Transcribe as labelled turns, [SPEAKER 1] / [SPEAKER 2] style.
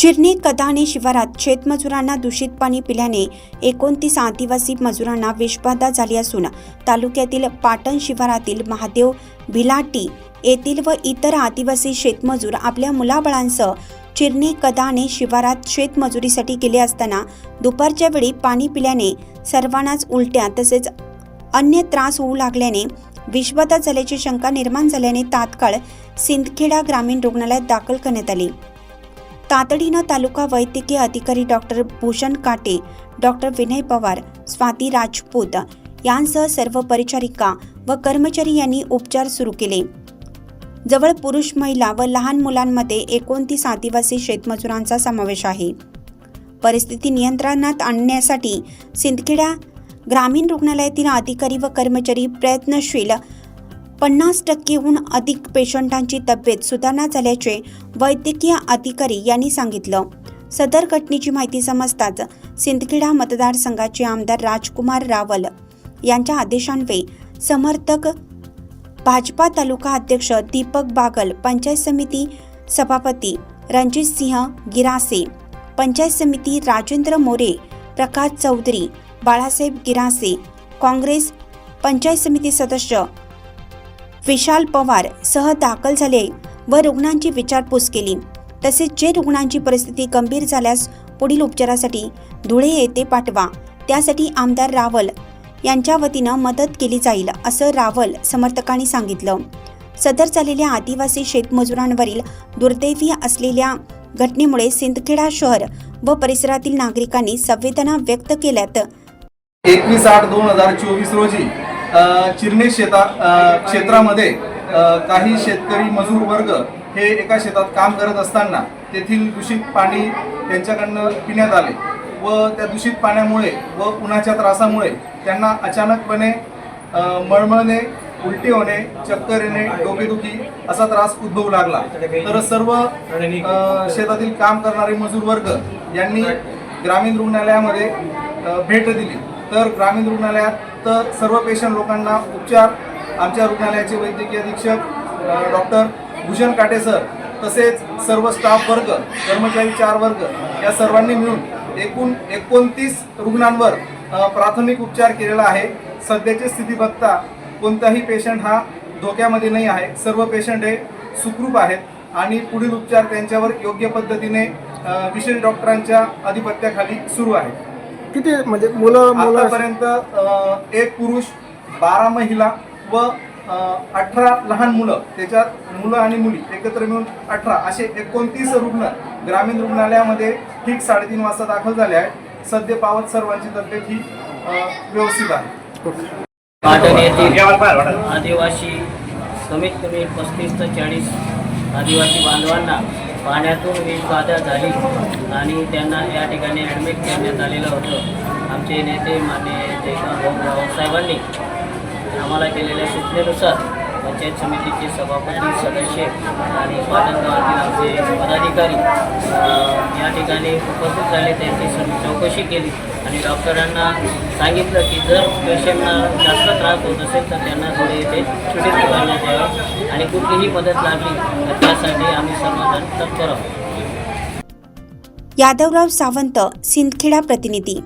[SPEAKER 1] चिरणी कदाणे शिवारात शेतमजुरांना दूषित पाणी पिल्याने एकोणतीस आदिवासी मजुरांना विषबाधा झाली असून तालुक्यातील पाटण शिवारातील महादेव भिलाटी येथील व इतर आदिवासी शेतमजूर आपल्या मुलाबळांसह चिरणी कदाणे शिवारात शेतमजुरीसाठी गेले असताना दुपारच्या वेळी पाणी पिल्याने सर्वांनाच उलट्या तसेच अन्य त्रास होऊ लागल्याने विषबाधा झाल्याची शंका निर्माण झाल्याने तात्काळ सिंदखेडा ग्रामीण रुग्णालयात दाखल करण्यात आली. तातडीनं तालुका वैद्यकीय अधिकारी डॉक्टर भूषण काटे डॉक्टर विनय पवार स्वाती राजपूत यांसह सर्व परिचारिका व कर्मचारी यांनी उपचार सुरू केले. जवळ पुरुष महिला व लहान मुलांमध्ये एकोणतीस आदिवासी शेतमजुरांचा समावेश आहे. परिस्थिती नियंत्रणात आणण्यासाठी सिंदखेडा ग्रामीण रुग्णालयातील अधिकारी व कर्मचारी प्रयत्नशील पन्नास टक्केहून अधिक पेशंटांची तब्येत सुधारणा झाल्याचे वैद्यकीय अधिकारी यांनी सांगितलं. सदर घटनेची माहिती समजताच सिंदखेडा मतदारसंघाचे आमदार राजकुमार रावल यांच्या आदेशान्वये समर्थक भाजपा तालुका अध्यक्ष दीपक बागल पंचायत समिती सभापती रणजित सिंह गिरासे पंचायत समिती राजेंद्र मोरे प्रकाश चौधरी बाळासाहेब गिरासे काँग्रेस पंचायत समिती सदस्य विशाल पवार सह दाखल झाले व रुग्णांची विचारपूस केली. तसेच जे रुग्णांची परिस्थिती गंभीर झाल्यास पुढील उपचारासाठी धुळे येथे पाठवा. त्यासाठी आमदार रावल यांच्या वतीनं मदत केली जाईल असं रावल समर्थकांनी सांगितलं. सदर झालेल्या आदिवासी शेतमजुरांवरील दुर्दैवी असलेल्या घटनेमुळे सिंदखेडा शहर व परिसरातील नागरिकांनी संवेदना व्यक्त केल्यात.
[SPEAKER 2] एकवीस आठ दोन हजार चोवीस रोजी चिरणे शेता क्षेत्रामध्ये काही शेतकरी मजूर वर्ग हे एका शेतात काम करत असताना तेथील दूषित पाणी त्यांच्याकडनं पिण्यात आले व त्या दूषित पाण्यामुळे व उन्हाच्या त्रासामुळे त्यांना अचानकपणे मळमळणे उलटी होणे चक्कर येणे डोकेदुखी असा त्रास उद्भवू लागला. तर सर्व शेतातील काम करणारे मजूर वर्ग यांनी ग्रामीण रुग्णालयामध्ये भेट दिली. तर ग्रामीण रुग्णालयात तर सर्व पेशंट लोकांना उपचार आमच्या रुग्णालयाचे वैद्यकीय अधीक्षक डॉक्टर भूषण काटे सर तसेच सर्व स्टाफ वर्ग कर्मचारी चार वर्ग या सर्वांनी मिळून एकूण एकोणतीस रुग्णांवर प्राथमिक उपचार केलेला आहे. सध्याची स्थिती बघता कोणताही पेशंट हा धोक्यामध्ये नाही आहे. सर्व पेशंट हे सुखरूप आहेत आणि पुढील उपचार त्यांच्यावर योग्य पद्धतीने विशेष डॉक्टरांच्या अधिपत्याखाली सुरू आहे
[SPEAKER 3] किती म्हणजे मुलं मुलं
[SPEAKER 2] आतापर्यंत अ, एक पुरुष बारा महिला व अठरा लहान मुलं. त्याच्यात मुलं आणि मुली एकत्र मिळून अठरा असे एकोणतीस रुग्ण ग्रामीण रुग्णालयामध्ये ठीक साडेतीन वाजता दाखल झाले आहेत. सध्या पावत सर्वांची तब्येत ही अ, व्यवस्थित आहे.
[SPEAKER 4] पाटण येथील आदिवासी कमीत कमी पस्तीस ते चाळीस आदिवासी बांधवांना पाण्यातून वीज झाली आणि त्यांना या ठिकाणी ॲडमिट करण्यात आलेलं होतं. आमचे नेते मान्य जयकांत भाऊ साहेबांनी आम्हाला केलेल्या सूचनेनुसार पंचायत समितीचे सभापती सदस्य आणि पाटण आमचे पदाधिकारी या ठिकाणी उपस्थित झाले. त्यांची सर्व चौकशी केली आणि डॉक्टरांना सांगितलं की जर पेशंटना जास्त त्रास होत असेल तर त्यांना थोडे इथे सुटीत करण्यात यावं आणि कुठलीही मदत लागली तर त्यासाठी आम्ही समाधान तत्पर आहोत.
[SPEAKER 1] यादवराव सावंत सिंदखेडा प्रतिनिधी.